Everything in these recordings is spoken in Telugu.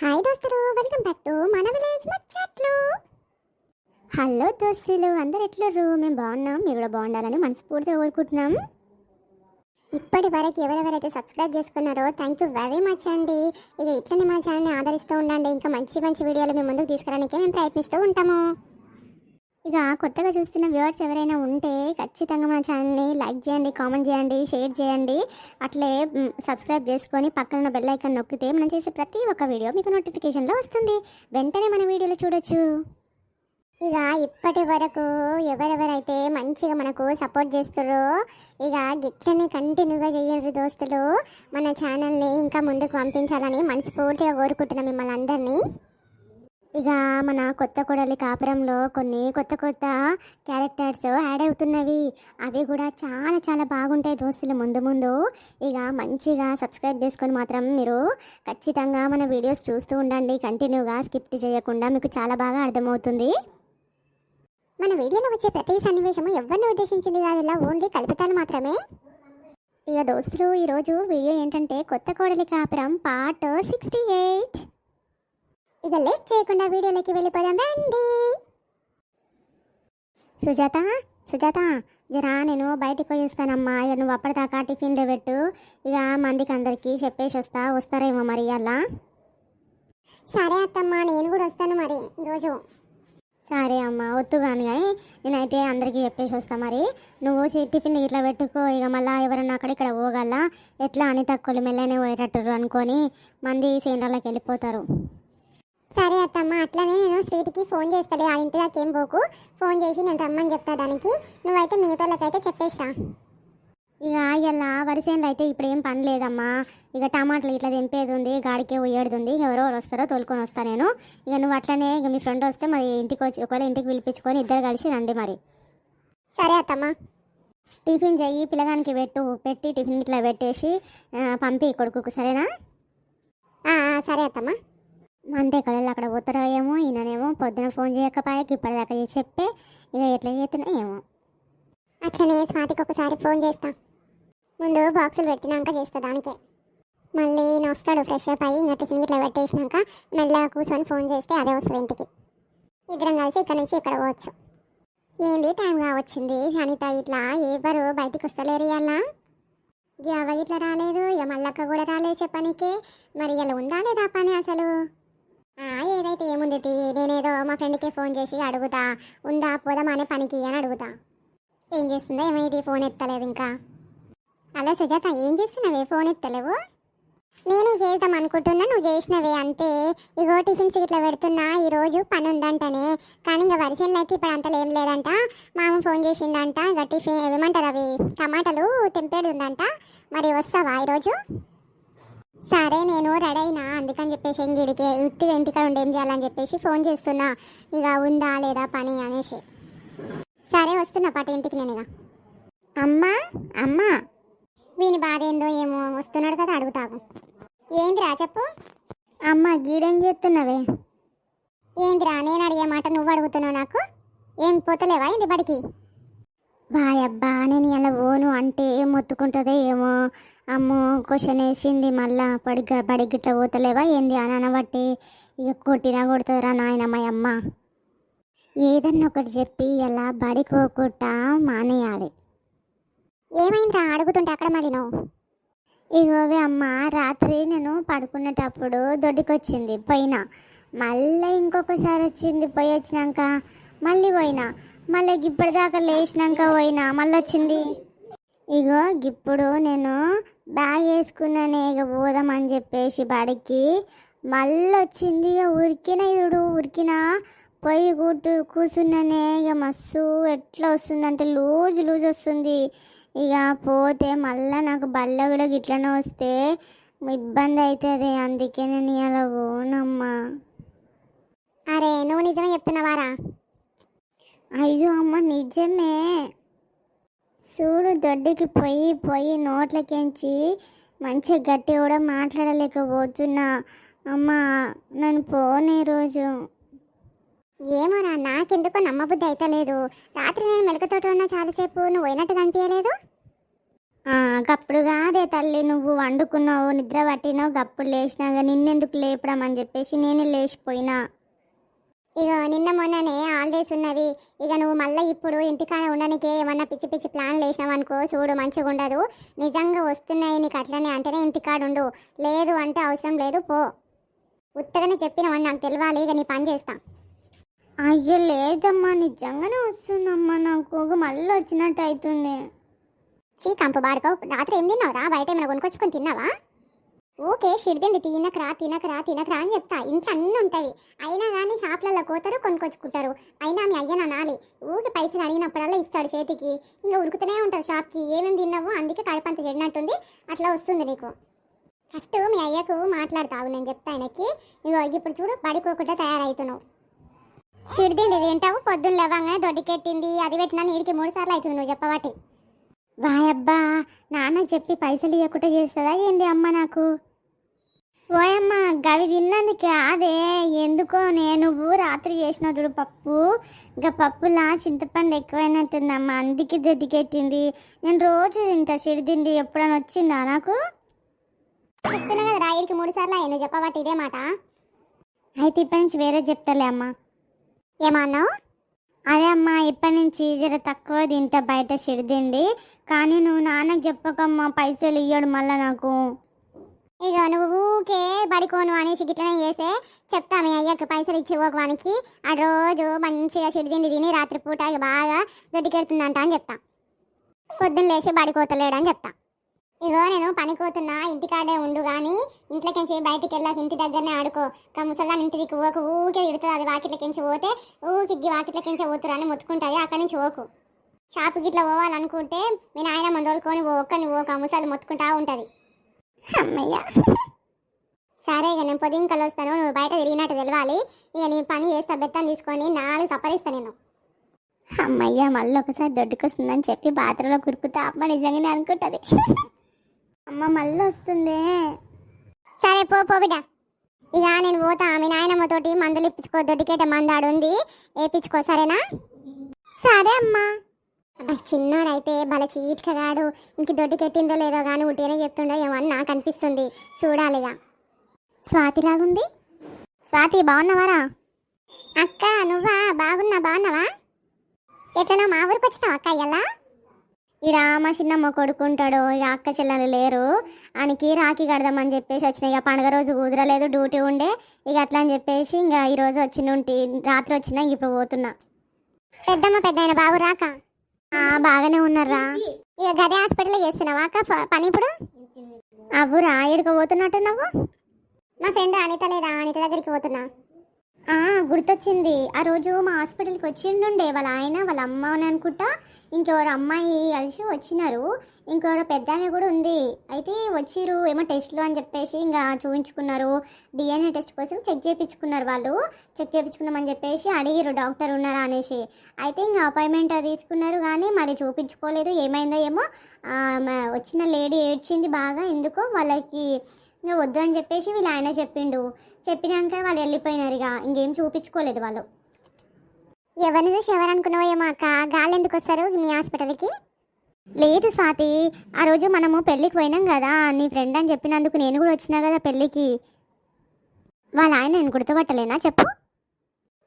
హాయ్ దోస్తులు వెల్కమ్ బ్యాక్ టు మన విలేజ్ ముచ్చట్లు. హలో దోస్తులు అందరు ఎట్లరు మేము బాగున్నాం మీరు కూడా బాగుండాలని మనస్ఫూర్తిగా కోరుకుంటున్నాం ఇప్పటి వరకు ఎవరెవరైతే సబ్స్క్రైబ్ చేసుకున్నారో థ్యాంక్ యూ వెరీ మచ్ అండి. ఇక ఇట్లనే మా ఛానల్ని ఆదరిస్తూ ఉండండి. ఇంకా మంచి మంచి వీడియోలు మేము ముందుకు తీసుకురానికి మేము ప్రయత్నిస్తూ ఉంటాము. ఇక కొత్తగా చూస్తున్న వ్యూవర్స్ ఎవరైనా ఉంటే ఖచ్చితంగా మన ఛానల్ని లైక్ చేయండి కామెంట్ చేయండి షేర్ చేయండి. అట్లే సబ్స్క్రైబ్ చేసుకొని పక్కన ఉన్న బెల్ ఐకాన్ నొక్కితే మనం చేసే ప్రతి ఒక్క వీడియో మీకు నోటిఫికేషన్లో వస్తుంది. వెంటనే మన వీడియోలు చూడొచ్చు. ఇక ఇప్పటి వరకు ఎవరెవరైతే మంచిగా మనకు సపోర్ట్ చేస్తారో ఇక గిట్లనే కంటిన్యూగా చేయండి దోస్తులు. మన ఛానల్ని ఇంకా ముందుకు పంపించాలని మనస్ఫూర్తిగా కోరుకుంటున్నాం మిమ్మల్ని అందరినీ. ఇక మన కొత్త కొడలి కాపురంలో కొన్ని కొత్త కొత్త క్యారెక్టర్స్ యాడ్ అవుతున్నవి. అవి కూడా చాలా చాలా బాగుంటాయి దోస్తులు ముందు ముందు. ఇక మంచిగా సబ్స్క్రైబ్ చేసుకొని మాత్రం మీరు ఖచ్చితంగా మన వీడియోస్ చూస్తూ ఉండండి. కంటిన్యూగా స్కిప్ చేయకుండా మీకు చాలా బాగా అర్థమవుతుంది. మన వీడియోలో వచ్చే ప్రతి సన్నివేశము ఎవరిని ఉద్దేశించింది కాదు ఇలా ఓన్లీ కల్పితాలు మాత్రమే. ఇక దోస్తులు ఈరోజు వీడియో ఏంటంటే కొత్త కోడలి కాపురం పార్ట్ సిక్స్టీ ఎయిట్. ఇక లేట్ చేయకుండా వీడియోలోకి వెళ్ళిపోదాం రండి. సుజాత సుజాత జరా నేను బయటికి పోయి వస్తానమ్మా ఇక నువ్వు అప్పటిదాకా టిఫిన్లో పెట్టు. ఇక మందికి అందరికీ చెప్పేసి వస్తా. వస్తారేమో మరి అలా సరే అత్తమ్మ నేను కూడా వస్తాను మరి ఈరోజు. సరే అమ్మ వద్దు కానీ కానీ నేనైతే అందరికీ చెప్పేసి వస్తా మరి. నువ్వు సీ- టిఫిన్ ఇట్లా పెట్టుకో. ఇక మళ్ళీ ఎవరన్నా అక్కడ ఇక్కడ పోగల. ఎట్లా అని తక్కువ మెల్లనే పోయేటట్టు అనుకొని మంది సీనియర్లకు వెళ్ళిపోతారు. సరే అత్తమ్మ అట్లనే నేను స్వీట్కి ఫోన్ చేస్తాలే ఆ ఇంటి దాకా ఏం పోకు. ఫోన్ చేసి నేను రమ్మని చెప్తా దానికి. నువ్వైతే మిగతాళ్ళకైతే చెప్పేసిరా. ఇక ఇలా వరిసేంది అయితే ఇప్పుడు ఏం పని లేదమ్మా. ఇక టమాటాలు ఇట్లా తెంపేది ఉంది గాడికే ఉయ్యేది ఉంది ఎవరెవరు వస్తారో తోలుకొని వస్తా నేను. ఇక నువ్వు అట్లనే ఇక మీ ఫ్రెండ్ వస్తే మరి ఇంటికి వచ్చి ఒకవేళ ఇంటికి పిలిపించుకొని ఇద్దరు కలిసి రండి మరి. సరే అత్తమ్మ. టిఫిన్ చెయ్యి పిల్లగానికి పెట్టు పెట్టి టిఫిన్ ఇట్లా పెట్టేసి పంపి కొడుకుకు సరేనా? సరే అత్తమ్మ. అంతే కళ్ళు అక్కడ పోతారో ఏమో ఈయననేమో పొద్దున ఫోన్ చేయకపోయాక ఇప్పటిదాకా చేసి చెప్పే ఇక ఎట్లా చేస్తున్నా ఏమో. అట్లనే స్వాతికి ఒకసారి ఫోన్ చేస్తా. ముందు బాక్సులు పెట్టినాక చేస్తా దానికే. మళ్ళీ ఈయన వస్తాడు ఫ్రెష్ అప్ అయ్యి ఇంకా టిఫిన్ ఇట్లా పెట్టేసినాక మెల్లగా కూర్చొని ఫోన్ చేస్తే అదే వస్తుంది ఇంటికి. ఇద్దరం కలిసి ఇక్కడ నుంచి ఇక్కడ పోవచ్చు. ఏంది టైం కావచ్చింది అనిత ఇట్లా ఎవరు బయటికి వస్తలేరు ఇవాళ అవ ఇట్లా రాలేదు ఇక మళ్ళక్క కూడా రాలేదు చెప్పనీకి. మరి ఇలా ఉందా లేదా పని అసలు? ఏదైతే ఏముంది నేనేదో మా ఫ్రెండ్కి ఫోన్ చేసి అడుగుతా. ఉందా? పోదామా అనే పనికి అని అడుగుతా. ఏం చేస్తుందా? ఏమైంది? ఫోన్ ఎత్తలేదు ఇంకా. హలో సుజాత ఏం చేస్తున్నావే? ఫోన్ ఎత్తలేవు? నేనే చేద్దాం అనుకుంటున్నా. నువ్వు చేసినవే అంతే. ఇగో టిఫిన్స్ ఇట్లా పెడుతున్నా. ఈరోజు పని ఉందంటనే కానీ ఇంకా వరిసెన్లు అయితే ఇప్పుడు అంతలో ఏం లేదంట. మామ ఫోన్ చేసిండంట ఇంకా టిఫిన్ ఏమంటారు అవి? టమాటాలు తెంపేది ఉందంట. మరి వస్తావా ఈరోజు? సరే నేను రెడీ అయినా. అందుకని చెప్పేసి ఇంగిడికి ఉట్టి ఇంటికాడ ఉండి ఏం చేయాలని చెప్పేసి ఫోన్ చేస్తున్నా. ఇక ఉందా లేదా పని అనేసి. సరే వస్తున్నా పాట ఇంటికి నేను ఇక. అమ్మా అమ్మా. వీని బాధ ఏందో ఏమో వస్తున్నాడు కదా అడుగుతాకు ఏందిరా చెప్పు. అమ్మ గీడేం చేస్తున్నావే? ఏందిరా నేను అడిగే మాట నువ్వు అడుగుతున్నావు నాకు? ఏం పోతలేవా ఇంటి బడికి? బాయ్ అబ్బా నేను ఇలా ఓను అంటే ఏం మొత్తుకుంటుందో ఏమో. అమ్మో క్వశ్చన్ వేసింది మళ్ళా. పడి బడి గిట్ల పోతలేవా ఏంది అని అనబట్టి ఇక కొట్టినా కొడుతుందిరా నాయన మా అమ్మ ఏదన్నా ఒకటి చెప్పి ఇలా బడికోకుండా మానేయాలి. ఏమైందిరా? అడుగుతుంటే అక్కడ మళ్ళీ నువ్వు. ఇగోవే అమ్మ రాత్రి నేను పడుకునేటప్పుడు దొడ్డికొచ్చింది పోయినా. మళ్ళీ ఇంకొకసారి వచ్చింది పోయి వచ్చినాక మళ్ళీ పోయినా. మళ్ళీ ఇప్పటిదాకా లేచినాక పోయినా మళ్ళీ వచ్చింది. ఇగో ఇప్పుడు నేను బ్యాగ్ వేసుకున్నానే ఇక పోదామని చెప్పేసి బడికి. మళ్ళీ వచ్చింది ఇక ఉరికిన ఇడు ఉరికిన పోయి కూటు కూర్చున్నానే ఇక మస్తు ఎట్లా వస్తుందంటే లూజ్ లూజ్ వస్తుంది. ఇక పోతే మళ్ళీ నాకు బల్ల కూడా గిట్లనే వస్తే ఇబ్బంది అవుతుంది అందుకే నేను ఇలా పోనమ్మా. అరే నువ్వు నిజమే చెప్తున్నావారా? అయ్యో అమ్మ నిజమే. చూడు దొడ్డికి పోయి పోయి నోట్లకించి మంచిగా గట్టి కూడా మాట్లాడలేకపోతున్నా. అమ్మ నేను పోనే రోజు. ఏమోరా నాకెందుకో నమ్మబుద్ధి అయితే లేదు. రాత్రి నేను మెలకతోటి ఉన్నా చాలాసేపు నువ్వు పోయినట్టు కనిపించలేదు? గప్పుడు కాదే తల్లి నువ్వు వండుకున్నావు నిద్ర పట్టినావు గప్పుడు లేచినాగా నిన్నెందుకు లేపడం అని చెప్పేసి నేనే లేచిపోయినా. ఇక నిన్న మొన్ననే హాలిడేస్ ఉన్నవి. ఇక నువ్వు మళ్ళీ ఇప్పుడు ఇంటికాడ ఉండడానికి ఏమన్నా పిచ్చి పిచ్చి ప్లాన్లు వేసినావు అనుకో చూడు మంచిగా ఉండదు. నిజంగా వస్తున్నాయి నీకు అట్లనే అంటేనే ఇంటికాడ ఉండు. లేదు అంటే అవసరం లేదు పో. ఉత్తగానే చెప్పినావని నాకు తెలియాలి ఇక నీ పని చేస్తా. అయ్యో లేదమ్మా నిజంగానే వస్తుందమ్మా నాకు. మళ్ళీ వచ్చినట్టు అవుతుంది. చీ కంపు బాడుకో. రాత్రి ఏం తిన్నావురా? బయట ఏమైనా కొనుక్కొచ్చుకొని తిన్నావా? ఓకే సిడిదిండి తినకరా తినకరా తినకరా అని చెప్తా. ఇంట్లో అన్నీ ఉంటాయి. అయినా కానీ షాప్లలో కోతారు కొనుక్కొచ్చుకుంటారు. అయినా మీ అయ్యన నాలి ఊరికి పైసలు అడిగినప్పుడల్లా ఇస్తాడు చేతికి. ఇంకా ఉరుకుతూనే ఉంటారు షాప్కి. ఏమేమి తిన్నావు అందుకే కడపంత చెడినట్టుంది. అట్లా వస్తుంది నీకు. ఫస్ట్ మీ అయ్యకు మాట్లాడతావు నేను చెప్తా ఆయనకి. ఇగో ఇప్పుడు చూడు పడిపోకుండా తయారవుతున్నావు చిడిదిండి తింటావు? పొద్దున్న లేవంగానే దొడ్డికెట్టింది? అది పెట్టినా నీడికి మూడు సార్లు అవుతుంది నువ్వు చెప్పవాటి వాయబ్బా నాన్నకు చెప్పి పైసలు ఇవ్వకుండా చేస్తుందా ఏంది అమ్మ నాకు? ఓయమ్మ గవి తిన్నందుకు అదే ఎందుకో నేను రాత్రి చేసిన చూడు పప్పు. ఇంకా పప్పులా చింతపండు ఎక్కువైనట్టుందమ్మా అందుకే దొడ్డికెట్టింది. నేను రోజు తింటా చిడిదిండి ఎప్పుడైనా వచ్చిందా నాకు? చెప్తున్నా కదా రాయుడికి మూడు సార్లు నువ్వు చెప్పబట్టి ఇదే మాట? అయితే ఇప్పటి నుంచి వేరే చెప్తాలే అమ్మా. ఏమన్నావు? అదే అమ్మా ఇప్పటి నుంచి జర తక్కువ తింటా బయట సిడిదిండి కానీ నువ్వు నాన్నకు చెప్పకమ్మా పైసలు ఇయ్యడు మళ్ళీ నాకు. ఇక నువ్వు ఊకే పడుకోను అనేసి గిట్లనే చేస్తే చెప్తా మీ అయ్యకి పైసలు ఇచ్చిపోక వానికి ఆ రోజు మంచిగా సిడిదిండి తిని రాత్రిపూట బాగా దొడ్డికెడుతుందంట అని చెప్తా. పొద్దున్న లేచి బడికోతలేడని చెప్తా. ఇగో నేను పనికోతున్నా ఇంటికాడే ఉండు కానీ ఇంట్లోకించి బయటికి వెళ్ళాక ఇంటి దగ్గరనే ఆడుకో. ఇంకా ముసల్దాని ఇంటి దిక్కు ఓకు ఊకే తిడుతుంది అది వాకిట్లకించి పోతే ఊకి వాకిట్లకించి పోతురు అని మొత్తుకుంటుంది అక్కడి నుంచి ఓకు షాపు గిట్ల పోవాలనుకుంటే మీ నాయన మందోలుకొని ఒక్కని పోక ముసలి మొత్తుకుంటా ఉంటుంది. అమ్మయ్య. సరే ఇక నేను పొద్దున్న కలుస్తాను నువ్వు బయట తిరిగినట్టు తెలవాలి. ఇక నీ పని చేస్తా బెత్తం తీసుకొని నాలుగు సపరిస్తా నేను. అమ్మయ్య మళ్ళీ ఒకసారి దొడ్డుకొస్తుందని చెప్పి బాత్రూంలో కురుకుతా అమ్మ నిజంగానే అనుకుంటుంది. అమ్మ మళ్ళీ వస్తుంది. సరే పో పో బిడ్డ. ఇక నేను పోతా. మీ నాయనమ్మతోటి మందులు ఇప్పించుకో దొడ్డికేట మందాడు ఉంది. వేపించుకో సరేనా? సరే అమ్మా. అబ్బా చిన్నోడైతే భలే చీట్కగాడు. ఇంక దొడ్డికెట్టిందో లేదో కానీ ఉంటేనే చెప్తుండో ఏమో అని నాకు అనిపిస్తుంది. చూడాలిగా స్వాతిలాగుంది స్వాతి బాగున్నావారా? అక్క నువ్వా? బాగున్నా బాగున్నావా? ఎట్లనో మా ఊరికి వచ్చినావు అక్క ఇలా ఈ రామ చిన్నమ్మ కొడుకుంటాడు ఇక అక్క చెల్లెలు లేరు. ఆయనకి రాఖీ కడదామని చెప్పేసి వచ్చిన ఇక పండుగ రోజు కుదరలేదు డ్యూటీ ఉండే. ఇక అట్లా అని చెప్పేసి ఇంకా ఈ రోజు వచ్చిన ఉంటి రాత్రి వచ్చినా ఇంక ఇప్పుడు పోతున్నా. పెద్దమ్మ పెద్ద బాబు రాక? బాగానే ఉన్నారా ఇక గదే హాస్పిటల్లో చేస్తున్నావా అక్క? పని ఇప్పుడు? అవ్వురా ఎడుకో పోతున్నట్టు నువ్వు మా ఫ్రెండ్ అనిత లేదా? అనిత దగ్గరికి పోతున్నా. గుర్తొచ్చింది. ఆ రోజు మా హాస్పిటల్కి వచ్చిండుండే వాళ్ళ ఆయన వాళ్ళ అమ్మ అని అనుకుంటా. ఇంకెవరు అమ్మాయి కలిసి వచ్చినారు. ఇంకెవరో పెద్ద ఆమె కూడా ఉంది. అయితే వచ్చిరు ఏమో టెస్ట్లు అని చెప్పేసి ఇంకా చూపించుకున్నారు డిఎన్ఏ టెస్ట్ కోసం చెక్ చేయించుకున్నారు వాళ్ళు. చెక్ చేయించుకుందామని చెప్పేసి అడిగిరు డాక్టర్ ఉన్నారా? అనేసి. అయితే ఇంకా అపాయింట్మెంట్ అది తీసుకున్నారు కానీ మరి చూపించుకోలేదు. ఏమైందో ఏమో వచ్చిన లేడీ ఏడ్చింది బాగా. ఎందుకో వాళ్ళకి ఇంకా వద్దు అని చెప్పేసి వీళ్ళ ఆయన చెప్పిండు. చెప్పినాక వాళ్ళు వెళ్ళిపోయినారు ఇక ఇంకేం చూపించుకోలేదు వాళ్ళు. ఎవరిని చూసి ఎవరు అనుకున్నావు ఏమో అక్క గాలి ఎందుకు వస్తారు మీ హాస్పిటల్కి? లేదు స్వాతి. ఆ రోజు మనము పెళ్ళికి పోయినాం కదా. నీ ఫ్రెండ్ అని చెప్పినందుకు నేను కూడా వచ్చినా కదా పెళ్ళికి. వాళ్ళ ఆయన నేను గుర్తుపట్టలేనా? చెప్పు.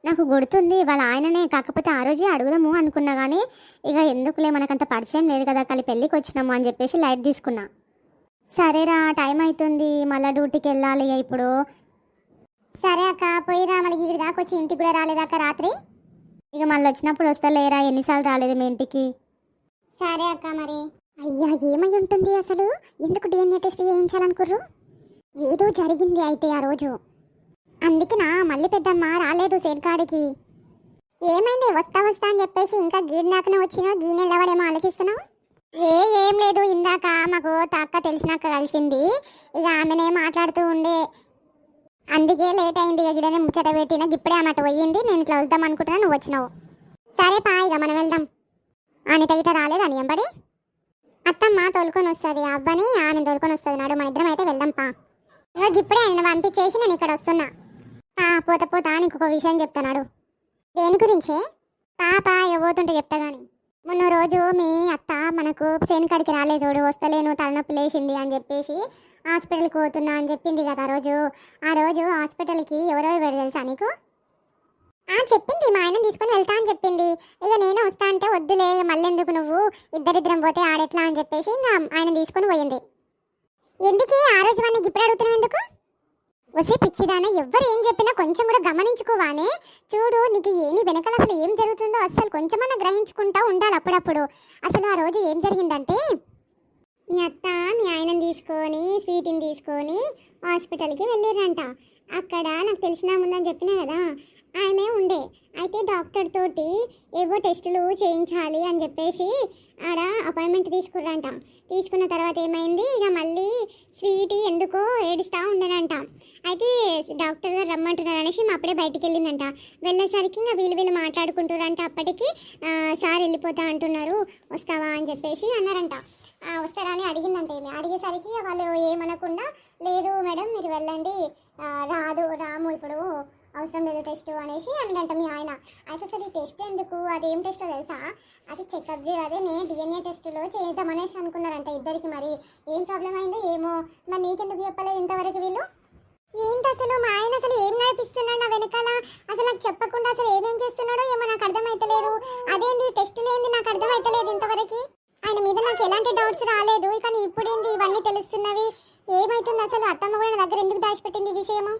నాకు గుర్తుంది. వాళ్ళ ఆయననే. కాకపోతే ఆ రోజే అడుగుదాము అనుకున్నా కానీ ఇక ఎందుకులే మనకంత పరిచయం లేదు కదా కలిసి పెళ్ళికి వచ్చినాము అని చెప్పేసి లైట్ తీసుకున్నా. సరేరా టైం అవుతుంది మళ్ళీ డ్యూటీకి వెళ్ళాలి ఇప్పుడు. సరే అక్క పోయిరా. మళ్ళీ ఇక్కడ దాకా వచ్చి ఇంటికి కూడా రాలేదాక రాత్రి. ఇక మళ్ళీ వచ్చినప్పుడు వస్తలేరా? ఎన్నిసార్లు రాలేదు మీ ఇంటికి? సరే అక్క మరి. అయ్యా ఏమై ఉంటుంది అసలు? ఎందుకు డిఎన్ఏ టెస్ట్ చేయించాలనుకుర్రు? ఏదో జరిగింది అయితే ఆ రోజు. అందుకే నా మళ్ళీ పెద్దమ్మ రాలేదు సేర్కాడికి ఏమైంది? వస్తా వస్తా అని చెప్పేసి ఇంకా గీడినాకనే వచ్చినా గీనె ఎవడేమో ఆలోచిస్తున్నావు? ఏ ఏం లేదు. ఇందాక మాకు తక్క తెలిసినాక కలిసింది. ఇక ఆమెనే మాట్లాడుతూ ఉండే. అందుకే లేట్ అయింది. ఇక గిడనే ముచ్చట పెట్టిన. ఇప్పుడే అన్నట్టు పోయింది. నేను ఇట్లా వెళ్దాం అనుకుంటున్నా. నువ్వు వచ్చినావు. సరే పా ఇక మనం వెళ్దాం. అని తగిట రాలేదు అని ఎంబడి అత్తమ్మ తోలుకొని వస్తుంది. అవ్వని ఆమె తోలుకొని వస్తుంది. నాడు మన ఇద్దరం అయితే వెళ్దాం పా. ఇంకా ఇప్పుడే ఆయన పంపించేసి నేను ఇక్కడ వస్తున్నా. పా పోత పోతా అని ఇంకొక విషయం చెప్తున్నాడు దేని గురించే? పాప ఇక పోతుంటే చెప్తా కానీ మొన్న రోజు మీ అత్త మనకు సేను కాడికి రాలే చూడు వస్తలేను తలనొప్పి లేచింది అని చెప్పేసి హాస్పిటల్కి పోతున్నా అని చెప్పింది కదా ఆ రోజు. ఆ రోజు హాస్పిటల్కి ఎవరెవరు వెళ్ళి తెలుసా నీకు? ఆ చెప్పింది. మా ఆయన తీసుకొని వెళ్తా అని చెప్పింది. ఇక నేను వస్తా అంటే వద్దులే మళ్ళీ ఎందుకు నువ్వు? ఇద్దరిద్దరం పోతే ఆడెట్లా అని చెప్పేసి ఇంకా ఆయన తీసుకొని పోయింది. ఎందుకే? ఆ రోజు వాడిని ఇప్పుడు అడుగుతున్నావు ఎందుకు? వసే పిచ్చిదాన ఎవ్వరు ఏం చెప్పినా కొంచెం కూడా గమనించుకోవానే. చూడు నీకు ఏమి వెనకాల అసలు ఏం జరుగుతుందో అసలు కొంచెమన్నా గ్రహించుకుంటా ఉండాలి అప్పుడప్పుడు. అసలు ఆ రోజు ఏం జరిగిందంటే మీ అత్త మీ ఆయనని తీసుకొని స్వీట్ని తీసుకొని హాస్పిటల్కి వెళ్ళారంట అక్కడ నాకు తెలిసిన ముందని చెప్పినా కదా ఆమె ఉండే. అయితే డాక్టర్ తోటి ఏవో టెస్టులు చేయించాలి అని చెప్పేసి ఆడ అపాయింట్మెంట్ తీసుకుర్రంట. తీసుకున్న తర్వాత ఏమైంది? ఇక మళ్ళీ స్వీట్ ఎందుకో ఏడుస్తూ ఉండనంట అయితే డాక్టర్ గారు రమ్మంటున్నారు అనేసి మా అప్పుడే బయటికి వెళ్ళిందంట వెళ్ళేసరికి ఇంకా వీళ్ళు వీళ్ళు మాట్లాడుకుంటారంట అప్పటికి. సార్ వెళ్ళిపోతా అంటున్నారు. వస్తావా? అని చెప్పేసి అన్నారంట. ఆ, వస్తారా? అని అడిగిందంట ఏమి అడిగేసరికి వాళ్ళు ఏమనకుండా లేదు మేడం మీరు వెళ్ళండి. రాదు రాము ఇప్పుడు అవసరం లేదు టెస్ట్ అనేసి అన్నాడంట మీ ఆయన. అయితే అసలు ఈ టెస్ట్ ఎందుకు? అది ఏం టెస్టో తెలుసా? అది చెకప్ అదే నేను డిఎన్ఏ టెస్టులో చేద్దామనేసి అనుకున్నారంట ఇద్దరికి మరి. ఏం ప్రాబ్లం అయిందో ఏమో? మరి నీకెందుకు చెప్పలేదు ఇంతవరకు వీళ్ళు? ఏంటి అసలు? మా ఆయన అసలు ఏం నడిపిస్తున్నాడు నా వెనకాల? అసలు నాకు చెప్పకుండా అసలు ఏమేం చేస్తున్నాడో ఏమో నాకు అర్థమైతలేదు. అదేంది? టెస్ట్ ఏంది నాకు అర్థమైతలేదు ఇంతవరకు. ఆయన మీద నాకు ఎలాంటి డౌట్స్ రాలేదు. కానీ ఇప్పుడేంది? ఇవన్నీ తెలుస్తున్నవి. ఏమైతుంది అసలు? అత్తమ్మ కూడా నా దగ్గర ఎందుకు దాచిపెట్టింది ఈ విషయము?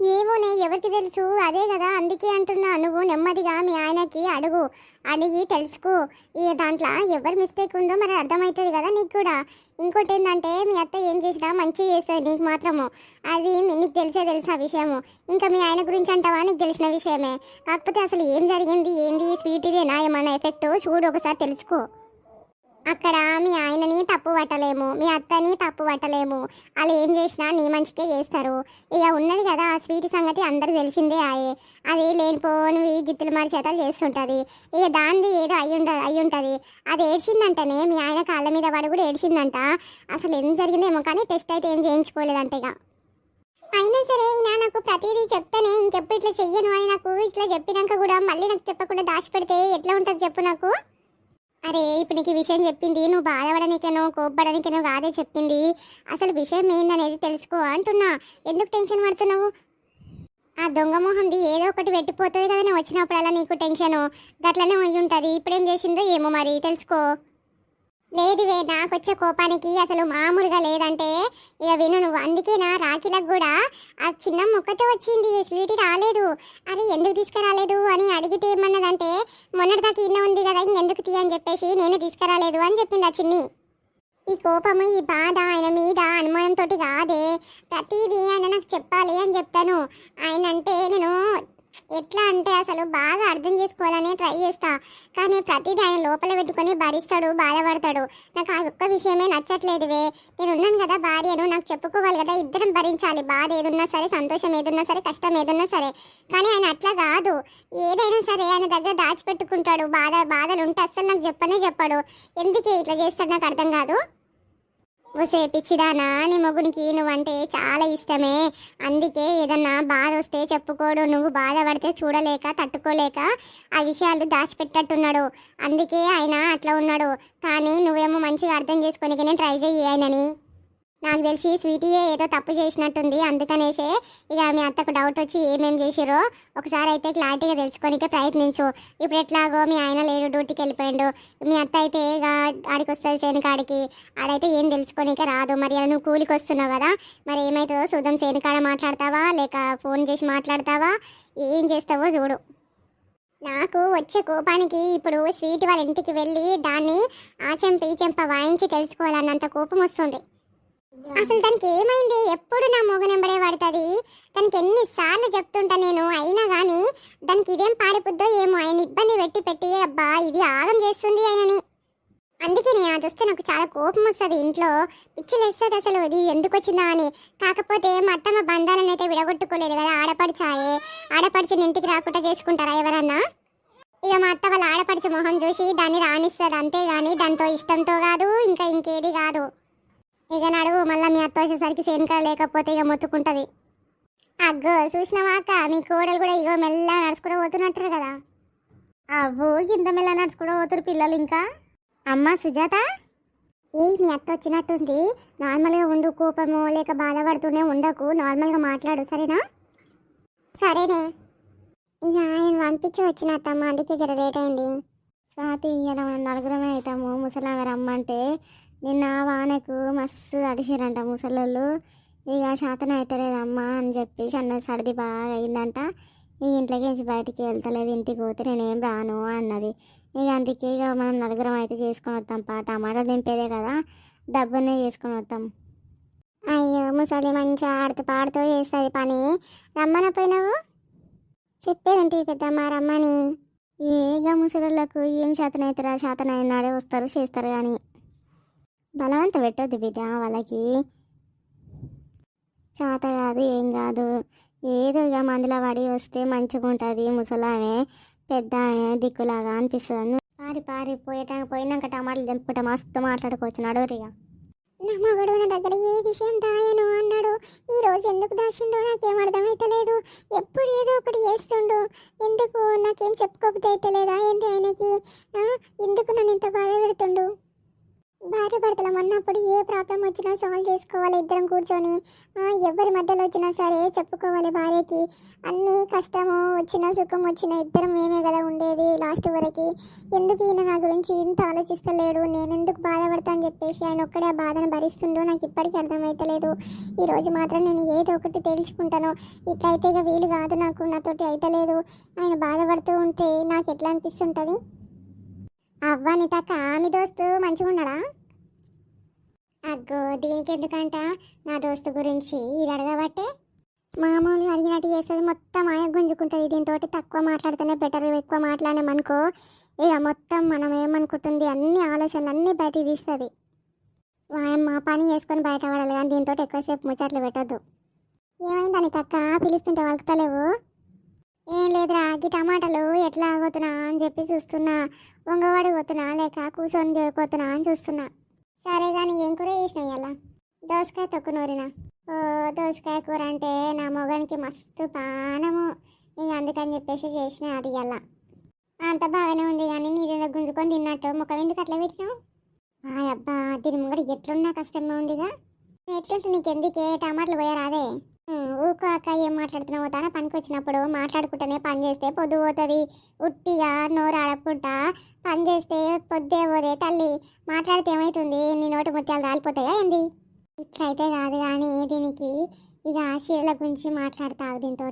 ఏమోనే ఎవరికి తెలుసు? అదే కదా అందుకే అంటున్నా నువ్వు నెమ్మదిగా మీ ఆయనకి అడుగు అడిగి తెలుసుకో. ఈ దాంట్లో ఎవరి మిస్టేక్ ఉందో మరి అర్థమవుతుంది కదా నీకు కూడా. ఇంకోటి ఏంటంటే మీ అత్త ఏం చేసినా మంచి చేస్తుంది నీకు మాత్రము. అది నీకు తెలిసే తెలిసిన విషయము. ఇంకా మీ ఆయన గురించి అంటావా? నీకు తెలిసిన విషయమే. కాకపోతే అసలు ఏం జరిగింది? ఏంది? స్వీట్ ఇదేనా ఏమైనా ఎఫెక్ట్ చూడు ఒకసారి తెలుసుకో. అక్కడ మీ ఆయనని తప్పు పట్టలేము మీ అత్తని తప్పు పట్టలేము. వాళ్ళు ఏం చేసినా నీ మంచికే చేస్తారు. ఇక ఉన్నది కదా ఆ స్వీట్ సంగతి అందరికి తెలిసిందే ఆయే. అది లేనిపోనివి జిత్తులు మారి చేత చేస్తుంటుంది. ఇక దానిది ఏదో అయ్యి ఉండ అయ్యి ఉంటుంది. అది ఏడ్చిందంటనే మీ ఆయన కాళ్ళ మీద పడి కూడా ఏడ్చిందంట. అసలు ఏం జరిగిందేమో కానీ టెస్ట్ అయితే ఏం చేయించుకోలేదంట ఇక. అయినా సరే ఈయన నాకు ప్రతిదీ చెప్తానే ఇంకెప్పుడు ఇట్లా చెయ్యను. అని నాకు ఇట్లా చెప్పినాక కూడా మళ్ళీ నాకు చెప్పకుండా దాచిపెడితే ఎట్లా ఉంటుంది చెప్పు నాకు? అరే ఇప్పుడు నీకు విషయం చెప్పింది నువ్వు బాధపడనికనో కోప్పడనికనో కాదే చెప్పింది. అసలు విషయం ఏందనేది తెలుసుకో అంటున్నా. ఎందుకు టెన్షన్ పడుతున్నావు? ఆ దొంగ మొహంది ఏదో ఒకటి పెట్టిపోతుంది కదా నేను వచ్చినప్పుడల్లా నీకు టెన్షను. గట్లనే అయి ఉంటుంది ఇప్పుడేం చేసిందో ఏమో మరి తెలుసుకో. లేదువే నాకు వచ్చే కోపానికి అసలు మామూలుగా లేదంటే ఇక విను నువ్వు. అందుకే నా రాఖీలకు కూడా ఆ చిన్న మొక్కతో వచ్చింది. స్వీట్ రాలేదు. అది ఎందుకు తీసుకురాలేదు అని అడిగితే ఏమన్నదంటే మొన్నటిదాకా ఇన్న ఉంది కదా ఇంకెందుకు తీ అని చెప్పేసి నేను తీసుకురాలేదు అని చెప్పింది ఆ చిన్ని. ఈ కోపము ఈ బాధ ఆయన మీద అనుమానంతో కాదే ప్రతిదీ ఆయన నాకు చెప్పాలి అని చెప్తాను. ఆయన అంటే నేను ఎట్లా అంటే అసలు బాగా అర్థం చేసుకోవాలని ట్రై చేస్తా. కానీ ప్రతిదీ ఆయన లోపల పెట్టుకొని భరిస్తాడు బాధపడతాడు. నాకు ఆ ఒక్క విషయమే నచ్చట్లేదువే. నేను ఉన్నాను కదా భార్యను నాకు చెప్పుకోవాలి కదా ఇద్దరం భరించాలి. బాధ ఏదున్నా సరే సంతోషం ఏదున్నా సరే కష్టం ఏదున్నా సరే. కానీ ఆయన అట్లా కాదు. ఏదైనా సరే ఆయన దగ్గర దాచిపెట్టుకుంటాడు. బాధ బాధలు ఉంటే అస్సలు నాకు చెప్పనే చెప్పాడు. ఎందుకే ఇట్లా చేస్తాడు నాకు అర్థం కాదు. ఒసే పిచ్చిదానా నీ మొగునికి నువ్వంటే చాలా ఇష్టమే. అందుకే ఏదన్నా బాధ వస్తే చెప్పుకోడు. నువ్వు బాధపడితే చూడలేక తట్టుకోలేక ఆ విషయాలు దాచిపెట్టట్టున్నాడు. అందుకే ఆయన అట్లా ఉన్నాడు. కానీ నువ్వేమో మంచిగా అర్థం చేసుకోనికనే ట్రై చెయ్యి ఆయనని. నాకు తెలిసి స్వీటీయే ఏదో తప్పు చేసినట్టుంది. అందుకనేసే ఇక మీ అత్తకు డౌట్ వచ్చి ఏమేం చేసిరో ఒకసారి అయితే క్లారిటీగా తెలుసుకోనికే ప్రయత్నించు. ఇప్పుడు ఎట్లాగో మీ ఆయన లేడు డ్యూటీకి వెళ్ళిపోయాడు. మీ అత్త అయితే ఇక ఆడికి వస్తుంది సేను కాడికి ఆడైతే ఏం తెలుసుకోనికే రాదు. మరి అలా నువ్వు కూలికి వస్తున్నావు కదా మరి ఏమవుతుందో చూద్దాం. సేను కాడ మాట్లాడతావా? లేక ఫోన్ చేసి మాట్లాడతావా? ఏం చేస్తావో చూడు. నాకు వచ్చే కోపానికి ఇప్పుడు స్వీట్ వాళ్ళ ఇంటికి వెళ్ళి దాన్ని ఆ చెంప చెంప వాయించి తెలుసుకోవాలన్నంత కోపం వస్తుంది. అసలు తనకి ఏమైంది? ఎప్పుడు నా మొగ నెంబడే పడుతుంది తనకి ఎన్నిసార్లు చెప్తుంటా నేను. అయినా కానీ దానికి ఇదేం పాడిపోద్దో ఏమో ఆయన ఇబ్బంది పెట్టి పెట్టి అబ్బా ఇది ఆగం చేస్తుంది ఆయనని. అందుకే నేను అది వస్తే నాకు చాలా కోపం వస్తుంది ఇంట్లో. పిచ్చి లేస్తుంది అసలు. ఇది ఎందుకు వచ్చిందా అని. కాకపోతే మా అత్తమ్మ బంధాలను అయితే విడగొట్టుకోలేదు కదా ఆడపడిచాయే. ఆడపడిచిన ఇంటికి రాకుండా చేసుకుంటారా ఎవరన్నా? ఇక మా అత్త వాళ్ళ ఆడపడిచే మొహం చూసి దాన్ని రాణిస్తుంది అంతేగాని దాంతో ఇష్టంతో కాదు ఇంకా ఇంకేది కాదు. ఇక నడువు మళ్ళీ మీ అత్త వచ్చేసరికి శనికాయ లేకపోతే ఇక మొత్తుకుంటుంది. అగ్గో చూసినవాక మీ కోడలు కూడా ఇగో మెల్ల నడుచుకుంటూ పోతున్నట్టారు కదా. అవ్వో ఇంత మెల్ల నడుచుకుంటూ పోతారు పిల్లలు ఇంకా. అమ్మ సుజాత? ఏ మీ అత్త వచ్చినట్టుంది. నార్మల్గా ఉండు కోపము లేక బాధపడుతూనే ఉండకు. నార్మల్గా మాట్లాడు సరేనా? సరేనే. ఇక ఆయన పంపించి వచ్చిన అత్తమ్మ అందుకే జర లేట్ అయింది. స్వాతి ఇలా మనం నలుగురమే అవుతాము ముసలామె రమ్మంటే నిన్న వానకు మస్తు తడిసిరంట ముసలోళ్ళు. ఇక శాతన అవుతలేదమ్మా అని చెప్పేసి అన్న సర్ది బాగా అయిందంట. ఈ ఇంట్లోకి నుంచి బయటికి వెళ్తలేదు ఇంటికి పోతే నేనేం రాను అన్నది. ఇక అందుకే ఇక మనం నలుగురం అయితే చేసుకొని వస్తాం పా టమాటా దింపేదే కదా డబ్బునే చేసుకొని వస్తాం అయ్యో ముసలి మంచిగా ఆడుతూ పాడుతూ చేస్తుంది పని. రమ్మన పోయినావు చెప్పేదంటే పెద్దమ్మ రమ్మని? ఏగా ముసలిళ్ళకు ఏం శాతనవుతారా శాతం అయినాడే వస్తారు చేస్తారు కానీ బలవంత పెట్టద్దు బిడ్డ వాళ్ళకి. చేత కాదు ఏం కాదు. ఏదో ఇక మందుల పడి వస్తే మంచిగా ఉంటుంది ముసలామె పెద్ద ఆమె దిక్కులాగా అనిపిస్తుంది. పారి పారి పోయేట పోయినాక టమాటాలు తెంపుకుంటే మస్తు మాట్లాడుకోవచ్చు నడవరిగా నా మగడు నా దగ్గర ఏ విషయం దాయను అన్నాడు. ఈ రోజు ఎందుకు దాచిండో నాకేం అర్థమైతలేదు. ఎప్పుడు ఏదో ఒకటి చేస్తుండు. ఎందుకు? నాకేం చెప్పుకోకపోతే అయితలేదా ఏంటి ఆయనకి ఎందుకు నన్ను ఇంత బాధ పెడుతుండు? భార్య భర్తలం అన్నప్పుడు ఏ ప్రాబ్లం వచ్చినా సాల్వ్ చేసుకోవాలి ఇద్దరం కూర్చొని. ఎవరి మధ్యలో వచ్చినా సరే చెప్పుకోవాలి భార్యకి. అన్ని కష్టము వచ్చినా సుఖం వచ్చినా ఇద్దరం మేమే కదా ఉండేది లాస్ట్ వరకు. ఎందుకు ఈయన నా గురించి ఇంత ఆలోచిస్తలేడు? నేను ఎందుకు బాధపడతా అని చెప్పేసి ఆయన ఒక్కడే ఆ బాధను భరిస్తుండో నాకు ఇప్పటికీ అర్థమవుతలేదు ఈరోజు మాత్రం నేను ఏదో ఒకటి తేల్చుకుంటాను ఇట్లయితే ఇక వీలు కాదు నాకు నాతోటి అయితలేదు. ఆయన బాధపడుతూ ఉంటే నాకు ఎట్లా అనిపిస్తుంటుంది? అవ్వ నీ తక్క మీ దోస్తు మంచిగా ఉన్నాడా అగ్గో దీనికి ఎందుకంట నా దోస్తు గురించి? ఇది అడగబట్టే? మామూలుగా అడిగినట్టు చేస్తుంది మొత్తం ఆయన గుంజుకుంటుంది. దీంతో తక్కువ మాట్లాడితేనే బెటర్ ఎక్కువ మాట్లాడామనుకో ఇక మొత్తం మనం ఏమనుకుంటుంది? అన్ని ఆలోచనలు అన్నీ బయటికి తీస్తుంది. మా పని చేసుకొని బయటపడాలి కానీ దీంతో ఎక్కువసేపు ముచ్చట్లు పెట్టద్దు. ఏమైందని తక్క పిలుస్తుంటే వలుకుతలేవు? ఏం లేదురా ఈ టమాటాలు ఎట్లా ఆగుతున్నా అని చెప్పి చూస్తున్నా. వంగవాడి పోతున్నా లేక కూర్చొని పోతున్నా అని చూస్తున్నా. సరే కానీ ఏం కూర చేసినావు ఇలా దోసకాయ తొక్కు నూరినా? ఓ దోసకాయ కూర అంటే నా మొగానికి మస్తు పానము. ఇక అందుకని చెప్పేసి చేసిన అది ఎలా అంత బాగానే ఉంది కానీ నీదేదో గుంజుకొని తిన్నట్టు ముఖం ఎందుకు అట్లా పెట్టినావు? ఆ అబ్బా దీని ముంగడు ఎట్లున్నా కష్టంగా ఉందిగా. ఎట్లుంటే నీకు ఎందుకే టమాటాలు పోయారాదే ఊక అక్క ఏం మాట్లాడుతున్నావు తన పనికి వచ్చినప్పుడు మాట్లాడుకుంటూనే పని చేస్తే పొద్దు పోతుంది. ఉట్టిగా నోరు ఆడకుండా పని చేస్తే పొద్దే పోదే తల్లి. మాట్లాడితే ఏమవుతుంది నీ నోటి ముత్యాలు రాలిపోతాయా ఏంది? ఇట్లయితే కాదు కానీ దీనికి ఇక చీరల గురించి మాట్లాడతావు దీంతో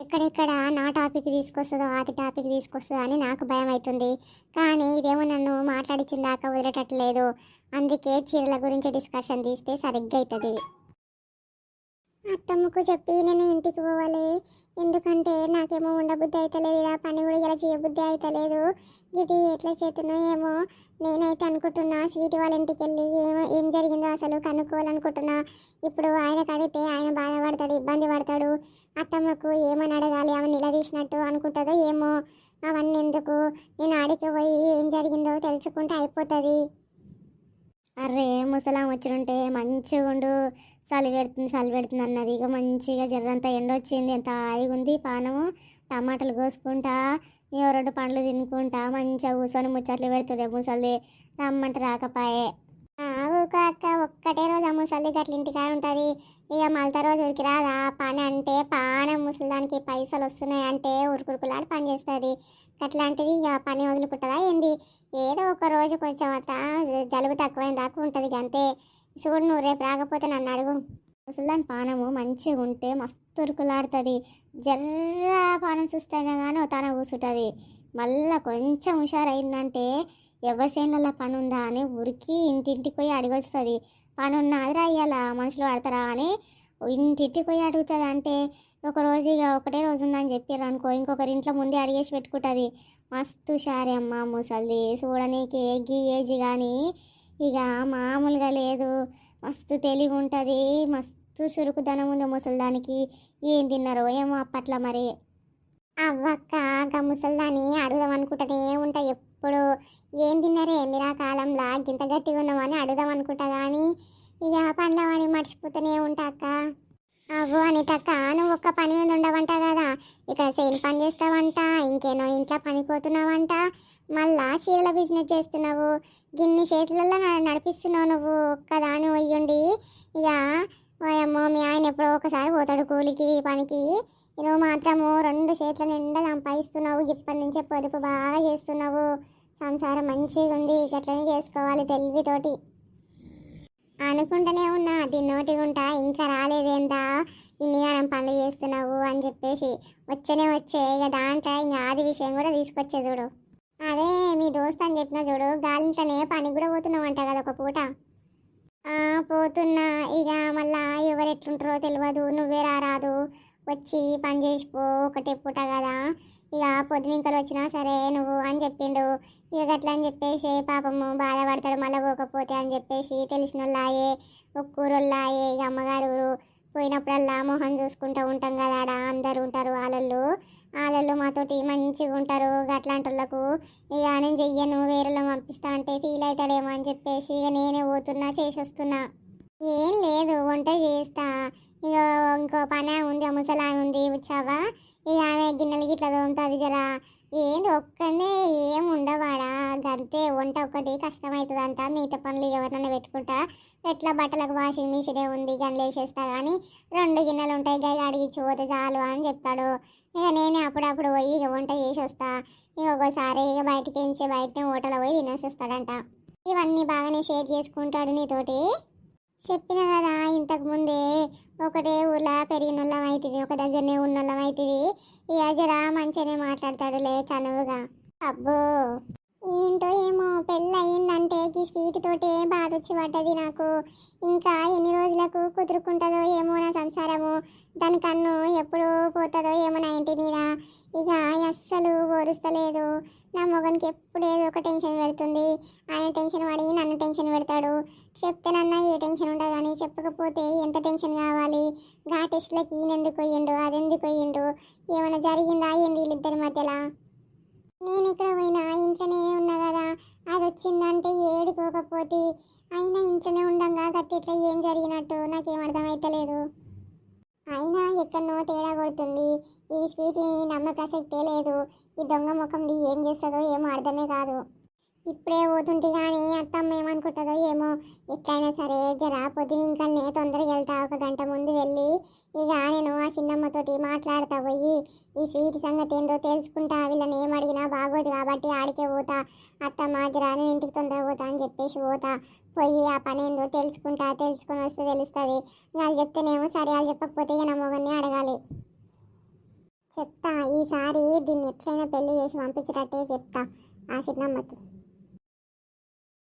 ఎక్కడెక్కడ నా టాపిక్ తీసుకొస్తుందో అది టాపిక్ తీసుకొస్తుందో అని నాకు భయం అవుతుంది కానీ ఇదేమో నన్ను మాట్లాడించిన దాకా వదిలేటట్లేదు అందుకే చీరల గురించి డిస్కషన్ తీస్తే సరిగ్గా అవుతుంది. అత్తమ్మకు చెప్పి నేను ఇంటికి పోవాలి. ఎందుకంటే నాకేమో ఉండబుద్ధి అవుతలేదు ఇలా పని కూడా ఇలా చేయబుద్ధి అవుతలేదు ఇది ఎట్లా చేతునో ఏమో నేనైతే అనుకుంటున్నా స్వీట్ వాళ్ళ ఇంటికి వెళ్ళి ఏమో ఏం జరిగిందో అసలు కనుక్కోవాలనుకుంటున్నా. ఇప్పుడు ఆయన కడితే ఆయన బాధపడతాడు ఇబ్బంది పడతాడు. అత్తమ్మకు ఏమని అడగాలి? ఆమె నిలదీసినట్టు అనుకుంటుందో ఏమో? అవన్నీ ఎందుకు? నేను ఆడికి పోయి ఏం జరిగిందో తెలుసుకుంటే అయిపోతుంది. అరే ముసలాం వచ్చినుంటే మంచిగా ఉండు చలి పెడుతుంది చలి పెడుతుంది అన్నది. ఇక మంచిగా జర్రంతా ఎండ వచ్చింది ఎంత హాయిగా ఉంది పానము. టమాటాలు కోసుకుంటా ఏవో రెండు పండ్లు తినుకుంటా మంచిగా కూర్చొని ముచ్చట్లు పెడుతుండే ముసలి రమ్మంటే రాకపాయే. ఊక అక్క ఒక్కటే రోజు ఆ ముసలి గట్ల ఇంటికాడ ఉంటుంది. ఇక మళ్ళీ రోజు ఉరికి రాదా? పని అంటే పానం ముసలిదానికి పైసలు వస్తున్నాయి అంటే ఉరుకురుకులాడి పని చేస్తుంది. అట్లాంటిది ఇక పని వదులుకుంటుందా ఏంది? ఏదో ఒక రోజు కొంచెం అంత జలుబు తక్కువైన దాకా ఉంటుంది అంతే చూడు నువ్వు రేపు రాకపోతే నన్ను అడుగు. ముసలిదాని పానము మంచిగా ఉంటే మస్తు ఉరుకులాడుతుంది. జర్ర పానం చూస్తేనే కానీ తన కూర్చుంటుంది మళ్ళీ కొంచెం హుషారైందంటే ఎవరి చేనులలో పని ఉందా అని ఉరికి ఇంటింటికి పోయి అడిగొస్తుంది. పని ఉన్నదిరా ఇయ్యాల మనుషులు పడతారా అని ఇంటింటికి పోయి అడుగుతుంది అంటే ఒక రోజు ఇక ఒకటే రోజు ఉందని చెప్పారు అనుకో ఇంకొకరి ఇంట్లో ముందే అడిగేసి పెట్టుకుంటుంది. మస్తు షారే అమ్మ ముసలిది. చూడనీకి గీ ఏజ్ కానీ ఇక మామూలుగా లేదు. మస్తు తెలివి ఉంటుంది మస్తు చురుకుదనం ఉంది ముసలిదానికి. ఏం తిన్నారో ఏమో అప్పట్లో మరి. అవ్వక్క గా ముసలిదాన్ని అడుగుదాం అనుకుంటానే ఉంటా ఎప్పుడు. ఏం తిన్నారే? మీరు ఆ కాలంలో గింత గట్టిగా ఉన్నామని అడుగుదాం అనుకుంటా కానీ ఇక పనుల వాడిని మర్చిపోతూనే ఉంటా అక్క. అవ్వు అనితక్క నువ్వు ఒక్క పని మీద ఉండవంట కదా. ఇక ఇక్కడ సేల్ పని చేస్తావంట ఇంకేనో ఇంట్లో పనిపోతున్నావంట మళ్ళా చీరల బిజినెస్ చేస్తున్నావు. గిన్ని చేతులలో నడిపిస్తున్నావు నువ్వు ఒక్కదాని ఉండి ఇక అమ్మో మీ ఆయన ఎప్పుడో ఒకసారి పోతాడు కూలికి పనికి. నువ్వు మాత్రము రెండు చేతుల నిండా సంపాదిస్తున్నావు. ఇప్పటి నుంచే పొదుపు బాగా చేస్తున్నావు. సంసారం మంచిగా ఉంది గట్లనే చేసుకోవాలి తెలివితోటి. అనుకుంటూనే ఉన్నా దీన్నోటి గుంట ఇంకా రాలేదేందా? ఇన్నిగానం పనులు చేస్తున్నావు అని చెప్పేసి వచ్చనే వచ్చే. ఇక దాంట్లో ఇంకా ఆది విషయం కూడా తీసుకొచ్చే చూడు. అదే మీ దోస్త్ అని చెప్పిన చూడు గాలింట్లోనే పని కూడా పోతున్నావు అంట కదా ఒక పూట. పోతున్నా. ఇక మళ్ళా ఎవరు ఎట్లుంటారో తెలియదు నువ్వే రారాదు వచ్చి పని చేసిపో ఒకటే పూట కదా. ఇక పొద్దునింకలు వచ్చినా సరే నువ్వు అని చెప్పిండు. ఇక అట్లా అని చెప్పేసి పాపము బాధపడతాడు మళ్ళీ పోకపోతే అని చెప్పేసి తెలిసిన వాళ్ళాయే ఒక్కూరోళ్ళాయే ఇక అమ్మగారు పోయినప్పుడల్లా మొహం చూసుకుంటూ ఉంటాం కదా ఆడ. అందరు ఉంటారు వాళ్ళు వాళ్ళు మాతోటి మంచిగా ఉంటారు. అట్లాంటి వాళ్ళకు ఇక నేను చెయ్యను వేరేలో పంపిస్తా అంటే ఫీల్ అవుతాడేమో అని చెప్పేసి ఇక నేనే పోతున్నా చేసి వస్తున్నా ఏం లేదు వంట చేస్తా. ఇక ఇంకో పని ఉంది ముసలా ఉంది వచ్చావా ఇక ఆమె గిన్నెలు గిట్ల తోముతుంది జరా. ఏంది ఒక్కనే ఏం ఉండవాడా? గంతే వంట ఒక్కటి కష్టమవుతుందంట. మిగతా పనులు ఎవరినైనా పెట్టుకుంటా. ఎట్లా బట్టలకు వాషింగ్ మిషనే ఉంది గన్లు వేసేస్తా కానీ రెండు గిన్నెలు ఉంటాయి గై అడిగించి పోతే చాలు అని చెప్తాడు. ఇక నేనే అప్పుడప్పుడు పోయి ఇక వంట చేసి వస్తా ఇక ఒక్కోసారి ఇక బయటికి ఎంచి బయటనే హోటల్ పోయి తినేసి వస్తాడంట. ఇవన్నీ బాగానే షేర్ చేసుకుంటాడు నీతోటి. చెప్పిన కదా ఇంతకు ముందే ఒకటే ఊర్లో పెరిగినోళ్ళం అవుతుంది ఒక దగ్గరనే ఉన్నోళ్ళం అవుతుంది ఇక జరా మంచిగానే మాట్లాడతాడులే చనువుగా. అబ్బో! ఏంటో ఏమో పెళ్ళి గీ ఈ స్వీట్ తోటే బాధ వచ్చి పడ్డది నాకు. ఇంకా ఎన్ని రోజులకు కుదురుకుంటుందో ఏమో నా సంసారము. దాని కన్ను ఎప్పుడు పోతుందో ఏమో నా ఇంటి మీద. ఇక అస్సలు ఓరుస్తలేదు నా మొగనికి ఎప్పుడు ఏదో ఒక టెన్షన్ పెడుతుంది. ఆయన టెన్షన్ పడి నన్ను టెన్షన్ పెడతాడు. చెప్తేనన్నా ఏ టెన్షన్ ఉండదు కానీ చెప్పకపోతే ఎంత టెన్షన్ కావాలి? గా టెస్ట్లకి ఈయన ఎందుకు పోయిండు అది ఎందుకు పోయిండు ఏమైనా జరిగిందా ఏంది వీళ్ళిద్దరి మధ్యలో? నేను ఇక్కడ పోయినా ఇంట్లోనే ఉన్నా కదా. అది వచ్చిందంటే ఏడిపోకపోతే అయినా ఇంట్లోనే ఉండంగా గట్టి ఇట్లా ఏం జరిగినట్టు నాకేం అర్థమవుతలేదు అయినా ఎక్కడనో తేడా కొడుతుంది. ఈ స్వీట్ని నమ్మ ప్రసక్తే లేదు. ఈ దొంగ ముఖంది ఏం చేస్తుందో ఏమో అర్థమే కాదు. ఇప్పుడే పోతుంటే కానీ అత్తమ్మ ఏమనుకుంటుందో ఏమో ఎట్లయినా సరే జర పొద్దున ఇంకల్నే తొందరగా వెళ్తా ఒక గంట ముందు వెళ్ళి ఇక నేను ఆ చిన్నమ్మతోటి మాట్లాడతా పోయి ఈ స్వీట్ సంగతి ఏందో తెలుసుకుంటా వీళ్ళని ఏం అడిగినా బాగోదు కాబట్టి ఆడికే పోతా అత్తమ్మ జరా నేను ఇంటికి తొందరగా పోతా అని చెప్పేసి పోతా పోయి ఆ పని ఏందో తెలుసుకుంటా తెలుసుకొని వస్తే తెలుస్తుంది. వాళ్ళు చెప్తేనేమో సరే వాళ్ళు చెప్పకపోతే ఇక నా మొగన్ని అడగాలి. చెప్తా ఈసారి దీన్ని ఎట్లయినా పెళ్ళి చేసి పంపించేటట్టే చెప్తా ఆ చిన్నమ్మకి.